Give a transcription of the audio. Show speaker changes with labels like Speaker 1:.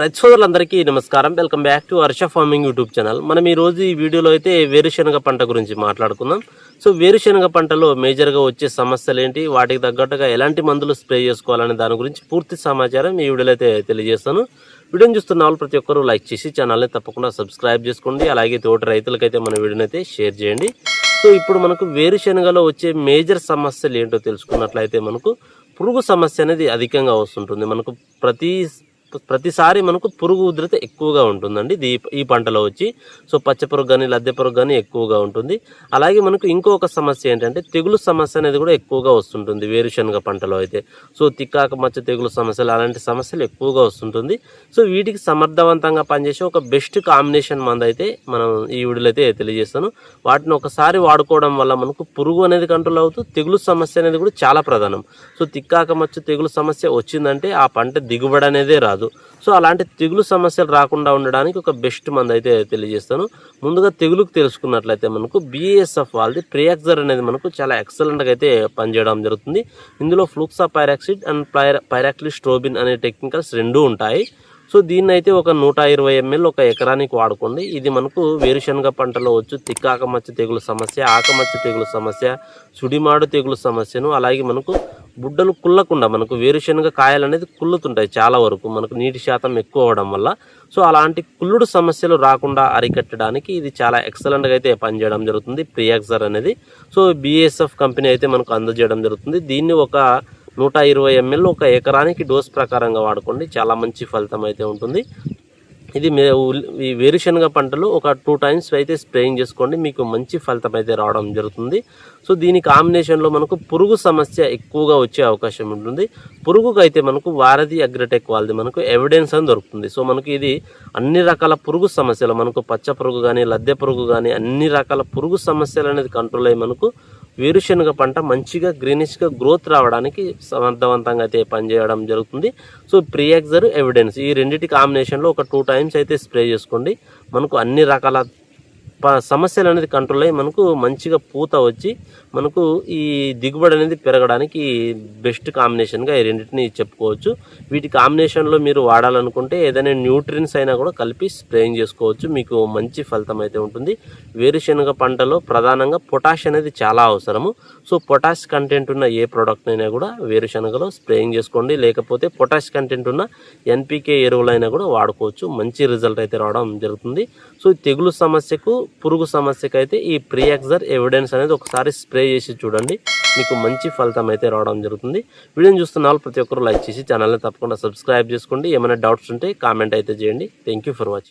Speaker 1: రైతు సోదరులందరికీ నమస్కారం. Welcome back to Harsha farming YouTube channel. మనం ఈ రోజు ఈ వీడియోలో అయితే వేరుశనగ పంట గురించి మాట్లాడుకుందాం. సో వేరుశనగ పంటలో మేజర్గా వచ్చే సమస్యలు ఏంటి వాటికి తగ్గట్టుగా ఎలాంటి మందులు స్ప్రే చేసుకోవాలనే దాని గురించి పూర్తి సమాచారం ఈ వీడియోలో అయితే తెలియజేస్తాను. వీడియోని చూస్తున్న వాళ్ళు ప్రతి ఒక్కరూ లైక్ చేసి ఛానల్ని తప్పకుండా సబ్స్క్రైబ్ చేసుకోండి. అలాగే తోటి రైతులకైతే మన వీడియోని అయితే షేర్ చేయండి. సో ఇప్పుడు మనకు వేరుశనగలో వచ్చే మేజర్ సమస్యలు ఏంటో తెలుసుకున్నట్లయితే మనకు పురుగు సమస్య అనేది అధికంగా వస్తుంటుంది. మనకు ప్రతి ప్రతిసారి మనకు పురుగు ఉధృత ఎక్కువగా ఉంటుందండి. దీ ఈ పంటలో వచ్చి సో పచ్చ పురుగు కానీ లద్దె పురుగు కానీ ఎక్కువగా ఉంటుంది. అలాగే మనకు ఇంకొక సమస్య ఏంటంటే తెగులు సమస్య అనేది కూడా ఎక్కువగా వస్తుంటుంది వేరుశనగ పంటలో అయితే. సో తిక్కాక మచ్చ తెగులు సమస్యలు అలాంటి సమస్యలు ఎక్కువగా వస్తుంటుంది. సో వీటికి సమర్థవంతంగా పనిచేసే ఒక బెస్ట్ కాంబినేషన్ మంది అయితే మనం ఈ వీడియోలో అయితే తెలియజేస్తాను. వాటిని ఒకసారి వాడుకోవడం వల్ల మనకు పురుగు అనేది కంట్రోల్ అవుతూ తెగులు సమస్య అనేది కూడా చాలా ప్రధానం. సో తిక్కాక మచ్చ తెగులు సమస్య వచ్చిందంటే ఆ పంట దిగుబడి అనేదే రాదు. సో అలాంటి తెగులు సమస్యలు రాకుండా ఉండడానికి ఒక బెస్ట్ మంది అయితే తెలియజేస్తాను. ముందుగా తెగులుకు తెలుసుకున్నట్లయితే మనకు బిఎస్ఎఫ్ వాళ్ళది ప్రియాక్సర్ అనేది మనకు చాలా ఎక్సలెంట్గా అయితే పనిచేయడం జరుగుతుంది. ఇందులో ఫ్లూక్సా పైరాక్సిడ్ అండ్ పైరాక్లిస్ స్ట్రోబిన్ అనే టెక్నికల్స్ రెండూ ఉంటాయి. సో దీన్ని అయితే ఒక నూట ఇరవై ఎంఎల్ ఒక ఎకరానికి వాడుకోండి. ఇది మనకు వేరుశనగ పంటలో వచ్చు తిక్కాకమచ్చ తెగులు సమస్య ఆకమచ్చ తెగులు సమస్య సుడిమాడు తెగులు సమస్యను అలాగే మనకు బుడ్డలు కుల్లకుండా మనకు వేరుశనగ కాయలు అనేది కుళ్ళుతుంటాయి చాలా వరకు. మనకు నీటి శాతం ఎక్కువ అవడం వల్ల. సో అలాంటి కుళ్ళుడు సమస్యలు రాకుండా అరికట్టడానికి ఇది చాలా ఎక్సలెంట్గా అయితే పనిచేయడం జరుగుతుంది. ప్రియాక్సర్ అనేది. సో బిఎస్ఎఫ్ కంపెనీ అయితే మనకు అందజేయడం జరుగుతుంది. దీన్ని ఒక నూట ఇరవై ఎంఎల్ ఒక ఎకరానికి డోస్ ప్రకారంగా వాడుకోండి. చాలా మంచి ఫలితం అయితే ఉంటుంది. ఇది మే ఈ వేరుశనగ పంటలు ఒక టూ టైమ్స్ అయితే స్ప్రేయింగ్ చేసుకోండి. మీకు మంచి ఫలితం అయితే రావడం జరుగుతుంది. సో దీని కాంబినేషన్లో మనకు పురుగు సమస్య ఎక్కువగా వచ్చే అవకాశం ఉంటుంది. పురుగుకు అయితే మనకు వారధి అగ్రటెక్ వాళ్ళది మనకు ఎవిడెన్స్ అని దొరుకుతుంది. సో మనకు ఇది అన్ని రకాల పురుగు సమస్యలు మనకు పచ్చ పురుగు కానీ లద్దె పురుగు కానీ అన్ని రకాల పురుగు సమస్యలు అనేది కంట్రోల్ అయ్యి మనకు వేరుశనగ పంట మంచిగా గ్రీనిష్గా గ్రోత్ రావడానికి సమర్థవంతంగా అయితే పనిచేయడం జరుగుతుంది. సో ప్రియాక్సర్ ఎవిడెన్స్ ఈ రెండింటి కాంబినేషన్లో ఒక టూ టైమ్స్ అయితే స్ప్రే చేసుకోండి. మనకు అన్ని రకాల సమస్యలు అనేది కంట్రోల్ అయ్యి మనకు మంచిగా పూత వచ్చి మనకు ఈ దిగుబడి అనేది పెరగడానికి బెస్ట్ కాంబినేషన్గా ఈ రెండింటిని చెప్పుకోవచ్చు. వీటి కాంబినేషన్లో మీరు వాడాలనుకుంటే ఏదైనా న్యూట్రియన్స్ అయినా కూడా కలిపి స్ప్రేయింగ్ చేసుకోవచ్చు. మీకు మంచి ఫలితం అయితే ఉంటుంది. వేరుశనగ పంటలో ప్రధానంగా పొటాష్ అనేది చాలా అవసరము. సో పొటాష్ కంటెంట్ ఉన్న ఏ ప్రోడక్ట్ అయినా కూడా వేరుశనగలో స్ప్రేయింగ్ చేసుకోండి. లేకపోతే పొటాష్ కంటెంట్ ఉన్న ఎన్పికే ఎరువులైనా కూడా వాడుకోవచ్చు. మంచి రిజల్ట్ అయితే రావడం జరుగుతుంది. సో తెగులు సమస్యకు పురుగు సమస్యకు అయితే ఈ ప్రియాక్సర్ ఎవిడెన్స్ అనేది ఒకసారి స్ప్రే చేసి చూడండి. మీకు మంచి ఫలితం అయితే రావడం జరుగుతుంది. వీడియోని చూస్తున్న వాళ్ళు ప్రతి ఒక్కరు లైక్ చేసి ఛానల్ని తప్పకుండా సబ్స్క్రైబ్ చేసుకోండి. ఏమైనా డౌట్స్ ఉంటే కామెంట్ అయితే చేయండి. Thank you for watching